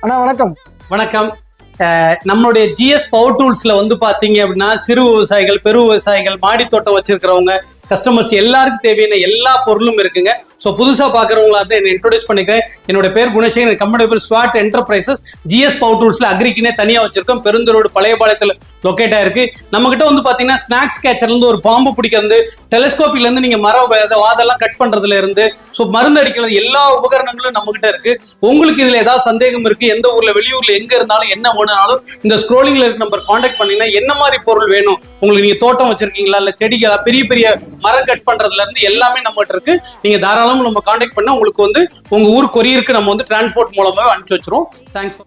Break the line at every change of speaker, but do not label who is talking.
அண்ணா வணக்கம்.
வணக்கம். அஹ் நம்மளுடைய ஜிஎஸ் பவர் டூல்ஸ்ல வந்து பாத்தீங்க அப்படின்னா சிறு விவசாயிகள் பெரு விவசாயிகள் மாடி தோட்டம் வச்சிருக்கிறவங்க கஸ்டமர்ஸ் எல்லாருக்கும் தேவையான எல்லா பொருளும் இருக்குங்க. ஸோ புதுசாக பார்க்குறவங்களா தான் என்ன இன்ட்ரோடியூஸ் பண்ணிக்கிறேன். என்னோட பேர் குணசேகர் கம்பெனி பேர் ஸ்வாட் என்டர்பிரைசஸ் ஜிஎஸ் பவர் அக்ரிக்குனே தனியாக வச்சிருக்கோம். பெருந்தரோடு பழையபாளையத்தில் லொக்கேட் ஆயிருக்கு. நம்மகிட்ட வந்து பார்த்தீங்கன்னா ஸ்நாக்ஸ் கேச்சர்லேருந்து ஒரு பாம்பு பிடிக்கிறது டெலிஸ்கோப்பிலேருந்து நீங்கள் நீங்க மரம் வாதெல்லாம் கட் பண்ணுறதுல இருந்து ஸோ மருந்து அடிக்கிறது எல்லா உபகரணங்களும் நம்மகிட்ட இருக்குது இருக்கு. உங்களுக்கு இதில் ஏதாவது சந்தேகம் இருக்கு எந்த ஊரில் வெளியூரில் எங்கே இருந்தாலும் என்ன ஓடுனாலும் இந்த ஸ்க்ரோலிங்ல இருக்க நம்பர் காண்டாக்ட் பண்ணிங்கன்னா என்ன மாதிரி பொருள் வேணும்? உங்களுக்கு நீங்கள் தோட்டம் வச்சிருக்கீங்களா? இல்லை செடிகளா? பெரிய பெரிய மரம் கட் பண்றதுல இருந்து எல்லாமே நம்மகிட்ட இருக்கு. நீங்க தாராளமா நம்ம காண்டாக்ட் பண்ண உங்களுக்கு வந்து உங்க ஊர் கொரியருக்கு நம்ம வந்து டிரான்ஸ்போர்ட் மூலமாவே அனுப்பிச்சு வச்சிரும் தேங்க்ஸ்